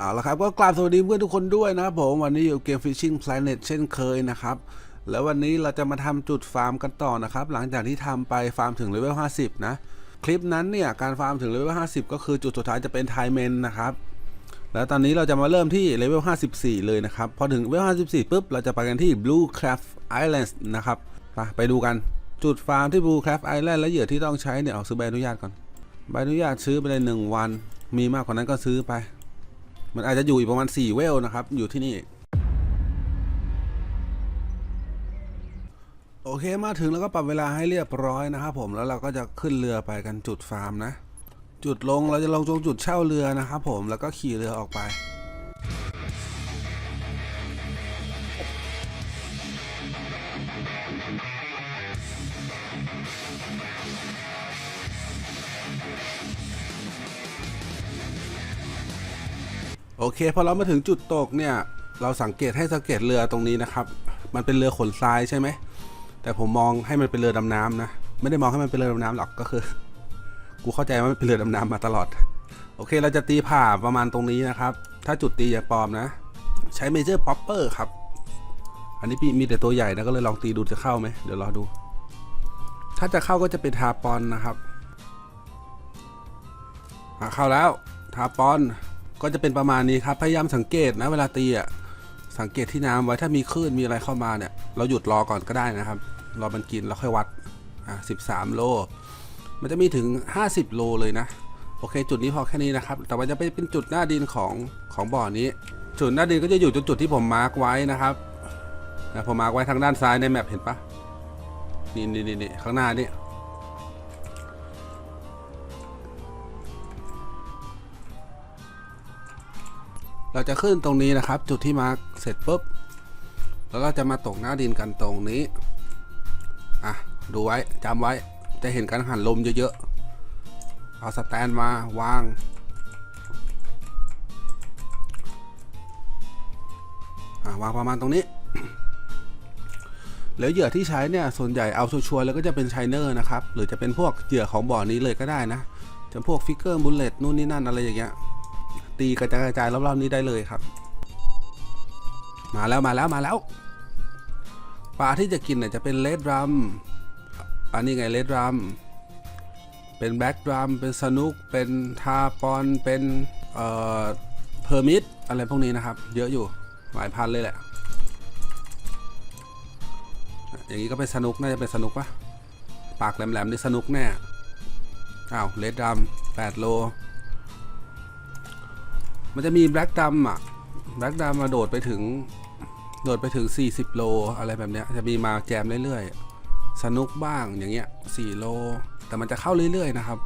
เอาละครับก็กราบสวัสดีเพื่อนทุกคนด้วยนะครับผมวันนี้อยู่เกม Fishing Planet เช่นเคยนะครับ แล้ววันนี้เราจะมาทำจุดฟาร์มกันต่อนะครับ หลังจากที่ทำไปฟาร์มถึงเลเวล50 นะ คลิปนั้นเนี่ย การฟาร์มถึงเลเวล50 ก็คือจุดสุดท้ายจะเป็นไทเมนนะครับ แล้วตอนนี้เราจะมาเริ่มที่เลเวล54 เลยนะครับ พอถึงเลเวล54ปุ๊บเราจะไปกันที่ Blue Craft Islands นะครับไปไปดูกันจุดฟาร์มที่ Blue Craft Island และเหยื่อที่ต้องใช้เนี่ยเอาซื้อใบอนุญาตก่อนใบอนุญาตซื้อไปเลยหนึ่งวัน มีมากกว่านั้นก็ซื้อไป มันอาจจะอยู่อีกประมาณ 4 เวลนะครับ อยู่ที่นี่ โอเคมาถึงแล้วก็ปรับเวลาให้เรียบร้อยนะครับผมแล้วเราก็จะขึ้นเรือไปกันจุดฟาร์มนะ จุดลงเราจะลงตรงจุดเช่าเรือนะครับผมแล้วก็ขี่เรือออกไป เคพอเรามาถึงจุดตกเนี่ย เราสังเกตให้สังเกตเรือตรงนี้นะครับ มันเป็นเรือขนทรายใช่ไหม แต่ผมมองให้มันเป็นเรือดำน้ำนะ ไม่ได้มองให้มันเป็นเรือดำน้ำหรอกก็คือ กูเข้าใจว่ามันเป็นเรือดำน้ำมาตลอด โอเค เราจะตีผ่าประมาณตรงนี้นะครับ ถ้าจุดตีอย่าปลอมนะ ใช้เมเจอร์ป๊อปเปอร์ครับ อันนี้พี่มีแต่ตัวใหญ่นะก็เลยลองตีดูจะเข้าไหมเดี๋ยวรอดู ถ้าจะเข้าก็จะเป็นทาปอนนะครับเข้าแล้วทาปอน ก็จะเป็นประมาณนี้ครับ พยายามสังเกตนะเวลาตีอะสังเกตที่น้ำไว้ถ้ามีคลื่นมีอะไรเข้ามาเนี่ย เราหยุดรอก่อนก็ได้นะครับ รอมันกินแล้วค่อยวัดอะ13โล มันจะมีถึง 50 โลเลยนะ โอเค จุดนี้พอแค่นี้นะครับ แต่ว่าจะไปเป็นจุดหน้าดินของของบ่อนี้ จุดหน้าดินก็จะอยู่จุดจุดที่ผมมาร์กไว้นะครับนะผมมาร์กไว้ทางด้านซ้ายในแมปเห็นปะนี่นี่นี่ข้างหน้านี่ เราจะขึ้นตรงนี้นะครับ จุดที่มาร์กเสร็จปุ๊บแล้วก็จะมาตกหน้าดินกันตรงนี้อะดูไว้จำไว้จะเห็นการหันลมเยอะๆเอาสแตนมาวางอะวางประมาณตรงนี้ แล้วเหยื่อที่ใช้เนี่ยส่วนใหญ่เอาชัวร์ๆแล้วก็จะเป็นชไชเนอร์นะครับ หรือจะเป็นพวกเหยื่อของบ่อนี้เลยก็ได้นะจะพวกฟิกเกอร์บุลเลตนู่นนี่นั่นอะไรอย่างเงี้ย ตีกระจายกระจายรอบๆนี้ได้เลยครับ มาแล้วมาแล้วมาแล้วปลาที่จะกินเนี่ยจะเป็นเลดรัมปลานี่ไงเลดรัมเป็นแบ็กรัมเป็นสนุก เป็นทาปอน เป็นเอ่อเพอร์มิดอะไรพวกนี้นะครับ เยอะอยู่หลายพันเลยแหละ อย่างนี้ก็เป็นสนุกน่าจะเป็นสนุกปะปากแหลมๆนี่สนุกแน่อ้าวเลดรัม8โล มันจะมีแบล็กดัมอะแบล็กดัมมาโดดไปถึง โดดไปถึง 40 โล อะไรแบบเนี้ย จะมีมาแจมเรื่อยๆ สนุกบ้างอย่างเงี้ย4โล แต่มันจะเข้าเรื่อยๆนะครับ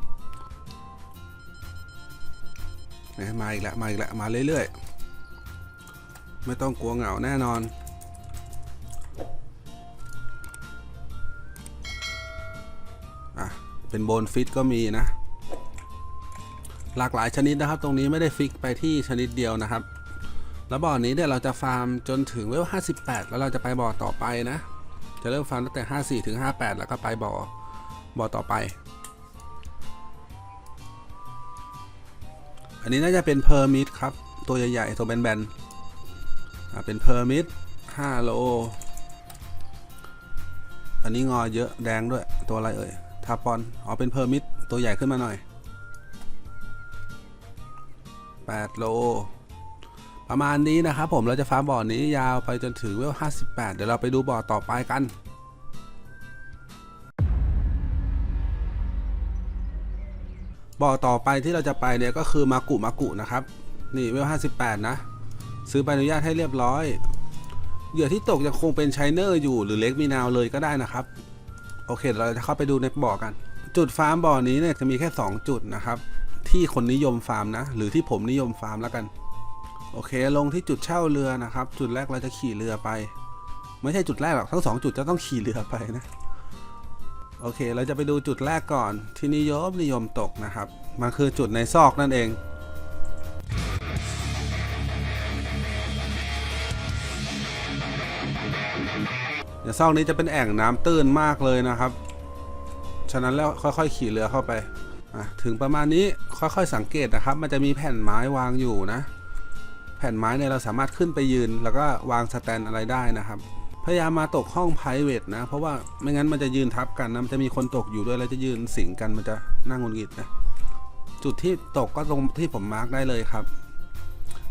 มาอีกแล้วมาอีกแล้วมาเรื่อยๆ ไม่ต้องกลัวเหงาแน่นอนอะเป็นโบนฟิตก็มีนะ หลากหลายชนิดนะครับ ตรงนี้ไม่ได้ฟิกไปที่ชนิดเดียวนะครับ แล้วบ่อนี้เนี่ยเราจะฟาร์มจนถึงเวล 58 แล้วเราจะไปบ่อต่อไปนะ จะเริ่มฟาร์มตั้งแต่ 54 ถึง 58 แล้วก็ไปบ่อบ่อต่อไป อันนี้น่าจะเป็นเพอร์มิดครับ ตัวใหญ่ๆ ตัวแบนๆเป็นเพอร์มิด5โลอันนี้งอเยอะแดงด้วยตัวอะไรเอ่ยทาปอนอ๋อเป็นเพอร์มิดตัวใหญ่ขึ้นมาหน่อย 8 โล ประมาณนี้นะครับผมเราจะฟาร์มบ่อนี้ยาวไปจนถึงเวล58 เดี๋ยวเราไปดูบ่อต่อไปกันบ่อต่อไปที่เราจะไปเนี่ยก็คือมากุมากุนะครับ นี่เวล58 นะ ซื้อใบอนุญาตให้เรียบร้อยเหยื่อที่ตกยังคงเป็นไชเนอร์อยู่หรือเล็กมีนาวเลยก็ได้นะครับ โอเคเดี๋ยวเราจะเข้าไปดูในบ่อกัน จุดฟาร์มบ่อนี้เนี่ยจะมีแค่ 2 จุดนะครับ ที่คนนิยมฟาร์มนะ หรือที่ผมนิยมฟาร์มแล้วกัน โอเค ลงที่จุดเช่าเรือนะครับ จุดแรกเราจะขี่เรือไป ไม่ใช่จุดแรกหรอก ทั้งสองจุดจะต้องขี่เรือไปนะ โอเค เราจะไปดูจุดแรกก่อน ที่นิยมนิยมตกนะครับ มันคือจุดในซอกนั่นเองเดี๋ยวซอกนี้จะเป็นแอ่งน้ำตื้นมากเลยนะครับ ฉะนั้นแล้วค่อยๆขี่เรือเข้าไป อะถึงประมาณนี้ค่อยๆสังเกตนะครับ มันจะมีแผ่นไม้วางอยู่นะ แผ่นไม้เนี่ยเราสามารถขึ้นไปยืน แล้วก็วางสแตนอะไรได้นะครับ พยายามมาตกห้อง p r i v a t นะ เพราะว่าไม่งั้นมันจะยืนทับกันนะมันจะมีคนตกอยู่ด้วยแล้วจะยืนสิงกันมันจะนั่งงุนงิดนะจุดที่ตกก็ตรงที่ผมมาร์กได้เลยครับ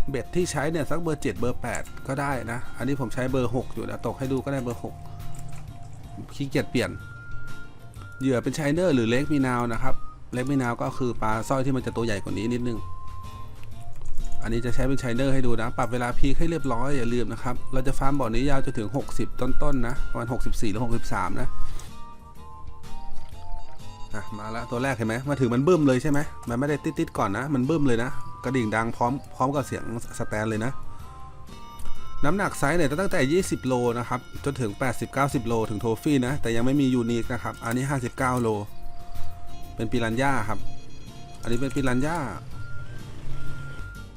เบ็ดที่ใช้เนี่ยสักเบอร์ 7 เบอร์ 8 ก็ได้นะ อันนี้ผมใช้เบอร์ 6 อยู่นะตกให้ดูก็ได้เบอร์ 6ขี้เกียจเปลี่ยน เหยื่อเป็นไชเนอร์หรือเล็กมีนาวนะครับ เล็กไมีนาวก็คือปลาสร้อยที่มันจะตัวใหญ่กว่านี้นิดนึง อันนี้จะใช้เป็นชไชเนอร์ให้ดูนะ ปรับเวลาพีคให้เรียบร้อยอย่าลืมนะครับ เราจะฟาร์มบ่อนี้ยาวจนถึง 60 ต้นๆนนะประมาณ64 หรือ 63 นะอะมาแล้วตัวแรกเห็นไหมมาถึงมันบึ้มเลยใช่ไหมมันไม่ได้ติดๆก่อนนะ มันบึ้มเลยนะ กระดิ่งดังพร้อมพร้อมกับเสียงสแตนเลยนะ น้ำหนักไซส์เนี่ยตั้งแต่ 20 โลนะครับ จนถึง 80-90 โลถึงโทฟี่นะ แต่ยังไม่มียูนิคนะครับ อันนี้ 59 โล เป็นปิรันย่าครับ อันนี้เป็นปิรันย่า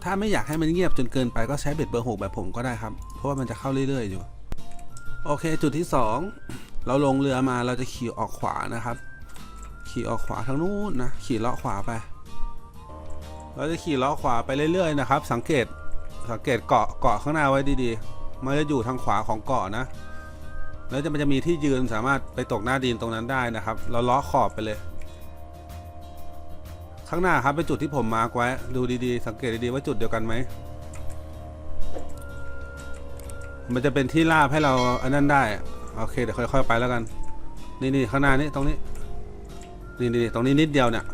ถ้าไม่อยากให้มันเงียบจนเกินไปก็ใช้เบ็ดเบอร์6แบบผมก็ได้ครับ เพราะว่ามันจะเข้าเรื่อยๆอยู่ โอเคจุดที่ 2 เราลงเรือมาเราจะขี่ออกขวานะครับ ขี่ออกขวาทางนู้นนะขี่เลาะขวาไป เราจะขี่เลาะขวาไปเรื่อยๆนะครับ สังเกตสังเกตเกาะเกาะข้างหน้าไว้ดีๆ มันจะอยู่ทางขวาของเกาะนะ แล้วจะมันจะมีที่ยืนสามารถไปตกหน้าดินตรงนั้นได้นะครับ เราล้อขอบไปเลย ข้างหน้าครับเป็นจุดที่ผมมาร์กไว้ ดูดีๆ สังเกตดีๆว่าจุดเดียวกันไหม มันจะเป็นที่ราบให้เราอันนั้นได้ โอเคเดี๋ยวค่อยๆไปแล้วกัน นี่นี่ข้างหน้านี่ตรงนี้ นี่นี่ตรงนี้นิดเดียวเนี่ย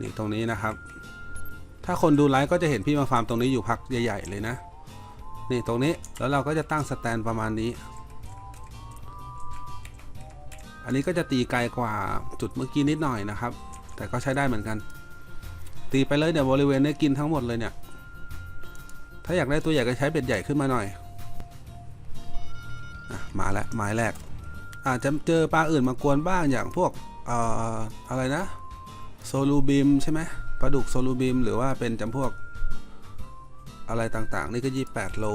นี่ตรงนี้นะครับ ถ้าคนดูไลฟ์ก็จะเห็นพี่มาฟาร์มตรงนี้อยู่พักใหญ่ ๆ เลยนะ นี่ตรงนี้แล้วเราก็จะตั้งสแตนประมาณนี้ อันนี้ก็จะตีไกลกว่าจุดเมื่อกี้นิดหน่อยนะครับ แต่ก็ใช้ได้เหมือนกัน ตีไปเลยเนี่ยบริเวณนี้กินทั้งหมดเลยเนี่ย ถ้าอยากได้ตัวใหญ่ก็ใช้เบ็ดใหญ่ขึ้นมาหน่อยอมาแล้วหมายแรก อาจจะเจอปลาอื่นมากวนบ้างอย่างพวกอออะไรนะโซลูบิมใช่ไหมปลาดุกโซลูบิมหรือว่าเป็นจำพวกอะไรต่างๆ นี่ก็ 28 โล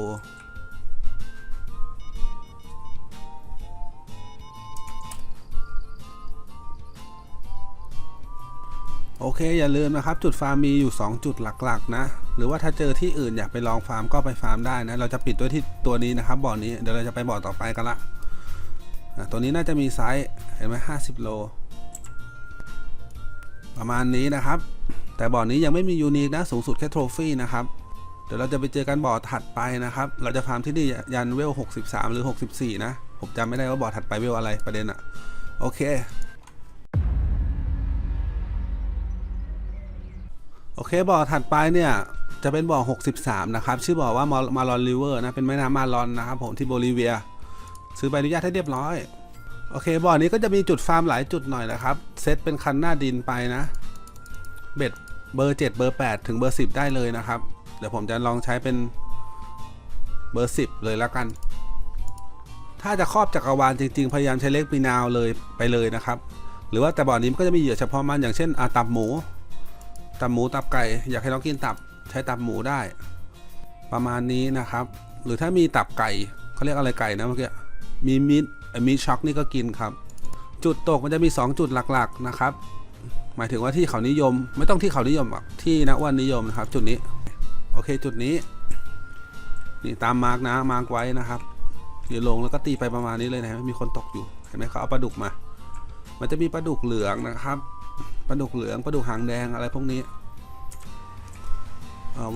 โอเคอย่าลืมนะครับ จุดฟาร์มมีอยู่ 2 จุดหลักๆ นะ หรือว่าถ้าเจอที่อื่นอยากไปลองฟาร์มก็ไปฟาร์มได้นะ เราจะปิดด้วยที่ตัวนี้นะครับบ่อนี้เดี๋ยวเราจะไปบ่อต่อไปกันละตัวนี้น่าจะมีไซส์เห็นไหมห้าสิบโล ประมาณนี้นะครับ แต่บ่อนี้ยังไม่มียูนิคนะสูงสุดแค่โทรฟี่นะครับ เดี๋ยวเราจะไปเจอกันบ่อถัดไปนะครับ เราจะฟาร์มที่นี่ยันเวล 63 หรือ 64 นะ ผมจำไม่ได้ว่าบ่อถัดไปเวลอะไรประเด็นอะโอเค โอเคบ่อถัดไปเนี่ยจะเป็นบ่อ 63 นะครับ ชื่อบ่อว่ามาลอนริเวอร์นะเป็นแม่น้ำมาลอนนะครับผมที่โบลิเวีย ซื้อใบอนุญาตให้เรียบร้อยโอเคบ่อนี้ก็จะมีจุดฟาร์มหลายจุดหน่อยนะครับ เซตเป็นคันหน้าดินไปนะ เบ็ดเบอร์ 7 เบอร์ 8 ถึงเบอร์ 10 ได้เลยนะครับ เดี๋ยวผมจะลองใช้เป็นเบอร์ 10 เลยแล้วกัน ถ้าจะครอบจักรวาลจริง ๆ พยายามใช้เล็กปีนาวเลยไปเลยนะครับ หรือว่าแต่บ่อนี้ก็จะมีเหยื่อเฉพาะมันอย่างเช่นอาตับหมู ตับหมูตับไก่ อยากให้น้องกินตับใช้ตับหมูได้ ประมาณนี้นะครับ หรือถ้ามีตับไก่เขาเรียกอะไรไก่นะเมื่อกี้มีมิดมีช็อกนี่ก็กินครับ จุดตกมันจะมี 2 จุดหลักๆนะครับ หมายถึงว่าที่เขานิยม ไม่ต้องที่เขานิยมหรอกที่นักวันนิยมนะครับ จุดนี้ โอเคจุดนี้ นี่ตามมาร์กนะมาร์กไว้นะครับเดี๋ยวลงแล้วก็ตีไปประมาณนี้เลยนะมีคนตกอยู่เห็นไหมเขาเอาปลาดุกมา มันจะมีปลาดุกเหลืองนะครับ ปลาดุกเหลืองปลาดุกหางแดงอะไรพวกนี้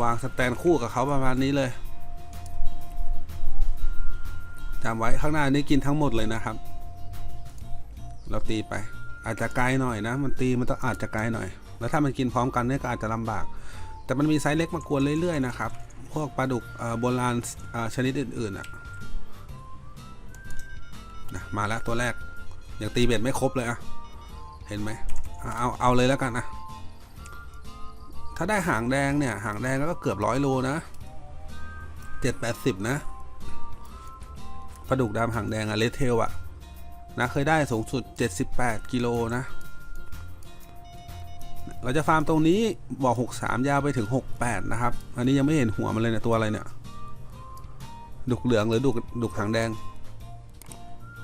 วางสแตนคู่กับเขาประมาณนี้เลยจำไว้ข้างหน้านี้กินทั้งหมดเลยนะครับ เราตีไป อาจจะไกลหน่อยนะ มันตีมันต้องอาจจะไกลหน่อย แล้วถ้ามันกินพร้อมกันเนี่ยก็อาจจะลำบาก แต่มันมีไซส์เล็กมากวนเรื่อยๆนะครับ พวกปลาดุกโบราณชนิดอื่นๆอะนะมาแล้วตัวแรกยังตีเบ็ดไม่ครบเลยอะ เห็นไหม เอาเอาเลยแล้วกันนะถ้าได้หางแดงเนี่ย หางแดงก็เกือบร้อยโลนะเจ็ดแปดสิบนะปลาดุกดำหางแดงอะเลเทลอะนะเคยได้สูงสุด 78 กิโลนะ เราจะฟาร์มตรงนี้บ่อ63 ยาวไปถึง 68 นะครับ อันนี้ยังไม่เห็นหัวมันเลยเนี่ยตัวอะไรเนี่ย ดุกเหลืองหรือดุกดุกหางแดง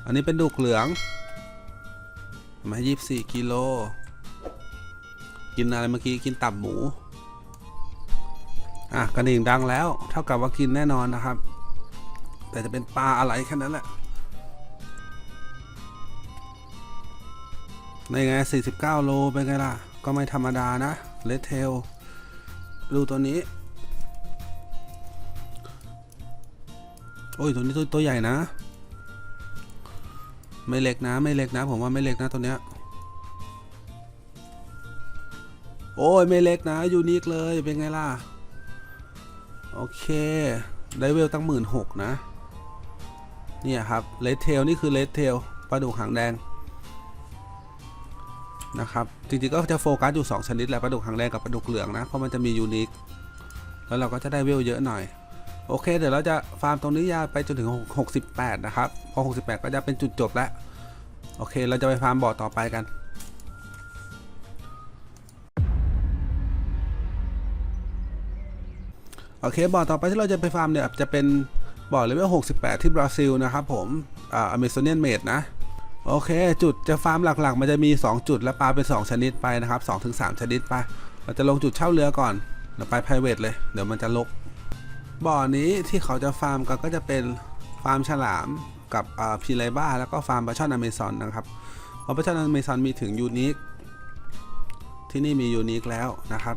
อันนี้เป็นดุกเหลืองมา24 กิโล กินอะไรเมื่อกี้กินตับหมู อะกระดิ่งดังแล้ว เท่ากับว่ากินแน่นอนนะครับ แต่จะเป็นปลาอะไรแค่นั้นแหละในไง 49 โล เป็นไงล่ะ ก็ไม่ธรรมดานะ เลดเทล ดูตัวนี้ โอ้ย ตัวนี้ตัวตัวใหญ่นะ ไม่เล็กนะ ไม่เล็กนะ ผมว่าไม่เล็กนะตัวเนี้ย โอ้ยไม่เล็กนะยูนิคเลยเป็นไงล่ะ โอเค ได้เวลตั้งหมื่นหกนะ เนี่ยครับเลดเทลนี่คือเลดเทลปลาดุกหางแดงนะครับ จริงๆก็จะโฟกัสอยู่ 2 ชนิดแหละปลาดุกหางแดงกับปลาดุกเหลืองนะ เพราะมันจะมียูนิค แล้วเราก็จะได้เวลเยอะหน่อย โอเค เดี๋ยวเราจะฟาร์มตรงนี้ยาวไปจนถึง 68 นะครับ พอ 68 ก็จะเป็นจุดจบแล้ว โอเค เราจะไปฟาร์มบ่อต่อไปกัน โอเคบ่อต่อไปที่เราจะไปฟาร์มเนี่ยจะเป็นบ่อเลเวล68 ที่บราซิลนะครับผมอ่าอเมซอนเนียนเมดนะ โอเค จุดจะฟาร์มหลักๆ มันจะมี 2 จุดและปลาเป็น 2 ชนิดไปนะครับ2ถึง3ชนิดไป เราจะลงจุดเช่าเรือก่อนเดี๋ยวไป private เลยเดี๋ยวมันจะลกบ่อนี้ที่เขาจะฟาร์มกันก็จะเป็นฟาร์มฉลามกับอ่าพีไลบ้าแล้วก็ฟาร์มปลาช่อนอเมซอนนะครับเพราะปลาช่อนอเมซอนมีถึงยูนิคที่นี่มียูนิคแล้วนะครับ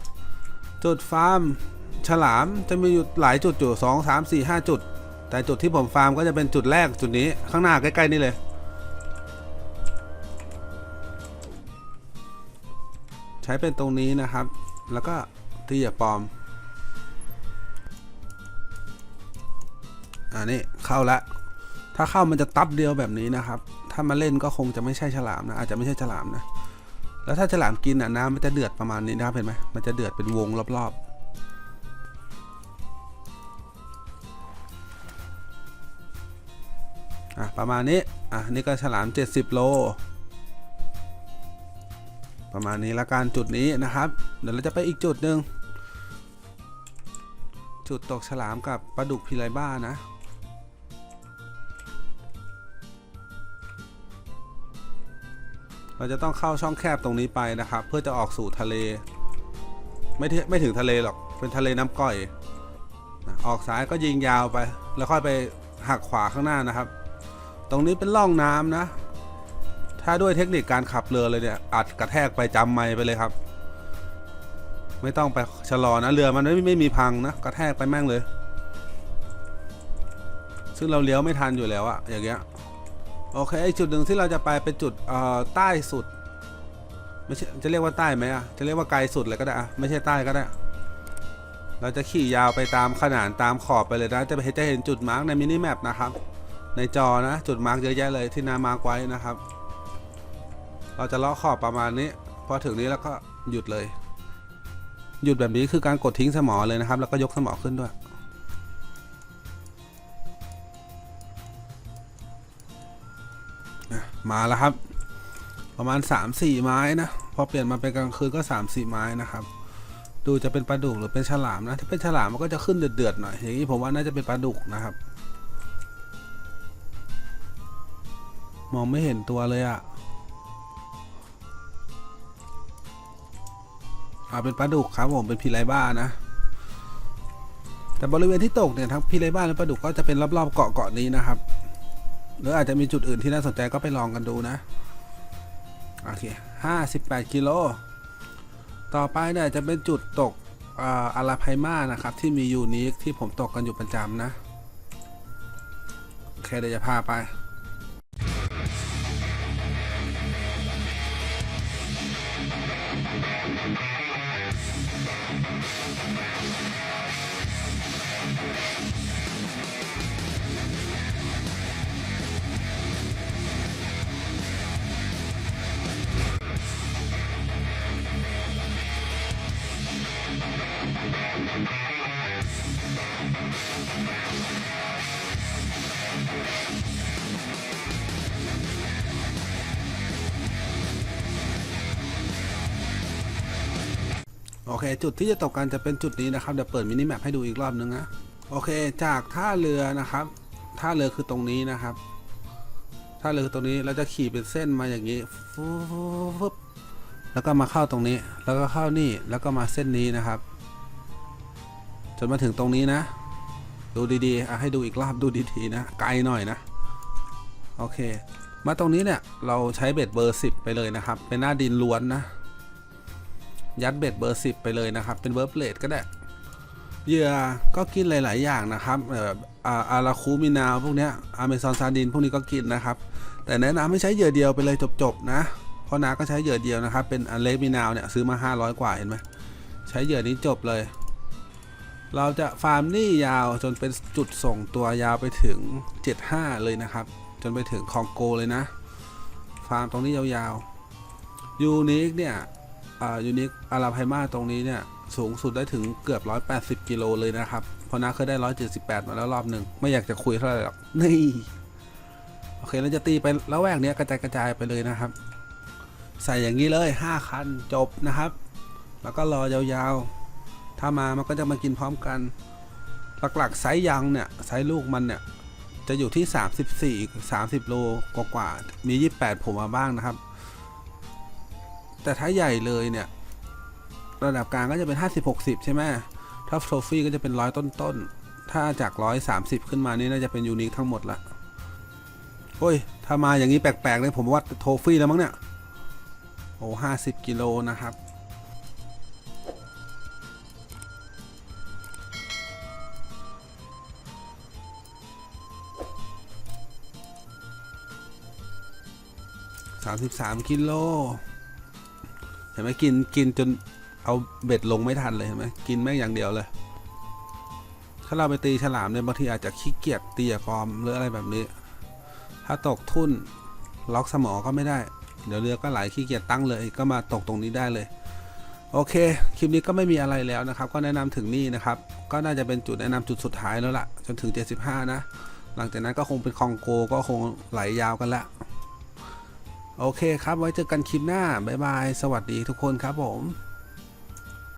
จุดฟาร์ม ฉลามจะมีอยู่หลายจุดอยู่สองสามสี่ห้าจุด แต่จุดที่ผมฟาร์มก็จะเป็นจุดแรกจุดนี้ข้างหน้าใกล้ๆนี่เลย ใช้เป็นตรงนี้นะครับ แล้วก็ที่เหยียบปลอมอ่านี่เข้าละ ถ้าเข้ามันจะตับเดียวแบบนี้นะครับ ถ้ามาเล่นก็คงจะไม่ใช่ฉลามนะ อาจจะไม่ใช่ฉลามนะ แล้วถ้าฉลามกินอะน้ำมันจะเดือดประมาณนี้นะครับเห็นไหมมันจะเดือดเป็นวงรอบๆ อะประมาณนี้ อะนี่ก็ฉลาม 70 โล ประมาณนี้ละกันจุดนี้นะครับ เดี๋ยวเราจะไปอีกจุดหนึ่งจุดตกฉลามกับปลาดุกพิไลบ้านะเราจะต้องเข้าช่องแคบตรงนี้ไปนะครับ เพื่อจะออกสู่ทะเล ไม่ถึไม่ถึงทะเลหรอกเป็นทะเลน้ำก่อย ออกซ้ายก็ยิงยาวไป แล้วค่อยไปหักขวาข้างหน้านะครับ ตรงนี้เป็นร่องน้ำนะ ถ้าด้วยเทคนิคการขับเรือเลยเนี่ยอัดกระแทกไปจำไม่ไปเลยครับ ไม่ต้องไปชะลอนะเรือมันไม่ไม่มีพังนะกระแทกไปแม่งเลย ซึ่งเราเลี้ยวไม่ทันอยู่แล้วอะอย่างเงี้ยโอเคไอจุดหนึ่งที่เราจะไปเป็นจุดเอ่อใต้สุดไม่ใช่จะเรียกว่าใต้ไหมอะจะเรียกว่าไกลสุดเลยก็ได้อะไม่ใช่ใต้ก็ได้เราจะขี่ยาวไปตามขนานตามขอบไปเลยนะ จะไปจะเห็นจุดมาร์กในมินิแมปนะครับ ในจอนะ จุดมาร์กเยอะแยะเลยที่นามาร์กไว้นะครับ เราจะเลาะขอบประมาณนี้ พอถึงนี้แล้วก็หยุดเลย หยุดแบบนี้คือการกดทิ้งสมอเลยนะครับ แล้วก็ยกสมอขึ้นด้วยมาแล้วครับ ประมาณ 3-4 ไม้นะ พอเปลี่ยนมาเป็นกลางคืนก็ 3-4 ไม้นะครับดูจะเป็นปลาดุกหรือเป็นฉลามนะ ถ้าเป็นฉลามมันก็จะขึ้นเดือดๆหน่อยอย่างนี้ผมว่าน่าจะเป็นปลาดุกนะครับ มองไม่เห็นตัวเลยอะ่ะอ่าเป็นปลาดุกครับผมเป็นพีไรบ้านะ แต่บริเวณที่ตกเนี่ยทั้งพีไรบ้าและปลาดุกก็จะเป็นรอบๆเกาะเกาะนี้นะครับ หรืออาจจะมีจุดอื่นที่น่าสนใจก็ไปลองกันดูนะโอเคห้าสิบแปดกิโลต่อไปเนี่ยจะเป็นจุดตกอ่าอาราไพมานะครับ ที่มียูนิคที่ผมตกกันอยู่ประจำนะ โอเคเดี๋ยวจะพาไป เค จุดที่จะตกกันจะเป็นจุดนี้นะครับเดี๋ยวเปิดมินิแมปให้ดูอีกรอบนึงนะโอเค จากท่าเรือนะครับท่าเรือคือตรงนี้นะครับท่าเรือตรงนี้เราจะขี่เป็นเส้นมาอย่างนี้ฟูบแล้วก็มาเข้าตรงนี้ แล้วก็เข้านี่แล้วก็มาเส้นนี้นะครับ จนมาถึงตรงนี้นะ ดูดีๆให้ดูอีกรอบดูดีๆนะไกลหน่อยนะโอเค มาตรงนี้เนี่ยเราใช้เบ็ดเบอร์ 10 ไปเลยนะครับ เป็นหน้าดินล้วนนะ ยัดเบ็ดเบอร์ 10 ไปเลยนะครับ เป็นเวิร์บเลดก็ได้เหยื่อก็กินหลาย ๆ อย่างนะครับแบบอ่าอาราคูมินาวพวกนี้อเมซอนซาดินพวกนี้ก็กินนะครับ แต่แนะนำให้ใช้เหยื่อเดียวไปเลยจบ ๆ นะ เพราะนาก็ใช้เหยื่อเดียวนะครับ เป็นอเลมินาวเนี่ยซื้อมา 500 กว่าเห็นไหมใช้เหยื่อนี้จบเลย เราจะฟาร์มนี่ยาวจนเป็นจุดส่งตัวยาวไปถึง 75 เลยนะครับ จนไปถึงคองโกเลยนะ ฟาร์มตรงนี้ยาวๆยูนิคเนี่ย ยูนิคอาราไพมาตรงนี้เนี่ย สูงสุดได้ถึงเกือบ 180 กิโลเลยนะครับ เพราะน้าเคยได้ 178 มาแล้วรอบหนึ่ง ไม่อยากจะคุยเท่าไหร่หรอก นี่ โอเคเราจะตีไปแล้วแวกเนี้ยกระจายกระจายไปเลยนะครับ ใส่อย่างนี้เลย 5 คันจบนะครับ แล้วก็รอยาวๆ ถ้ามามันก็จะมากินพร้อมกัน หลักๆไซส์ยังเนี่ยไซส์ลูกมันเนี่ยจะอยู่ที่ 34 30 โลกว่าๆมี 28ผมมาบ้างนะครับ แต่ถ้าใหญ่เลยเนี่ย ระดับกลางก็จะเป็น 50 60 ใช่ไหมถ้าโทฟี่ก็จะเป็นร้อยต้นๆ ถ้าจาก130ขึ้นมานี่น่าจะเป็นยูนิคทั้งหมดละโอ้ย ถ้ามาอย่างนี้แปลกๆเลยผมว่าโทฟี่แล้วมั้งเนี่ย โอ้50กิโลนะครับ สามสิบสามกิโล เห็นไหมกินกินจนเอาเบ็ดลงไม่ทันเลยเห็นไหมกินแม่งอย่างเดียวเลยถ้าเราไปตีฉลามเนี่ยบางทีอาจจะขี้เกียจตีอะฟอมหรืออะไรแบบนี้ ถ้าตกทุ่นล็อกสมอก็ไม่ได้ เดี๋ยวเรือก็ไหลขี้เกียจตั้งเลย ก็มาตกตรงนี้ได้เลย โอเค คลิปนี้ก็ไม่มีอะไรแล้วนะครับ ก็แนะนำถึงนี่นะครับ ก็น่าจะเป็นจุดแนะนำจุดสุดท้ายแล้วล่ะ จนถึง 75 นะ หลังจากนั้นก็คงเป็นคองโกก็คงไหลยาวกันละ โอเคครับไว้เจอกันคลิปหน้า บ๊ายบาย สวัสดีทุกคนครับผม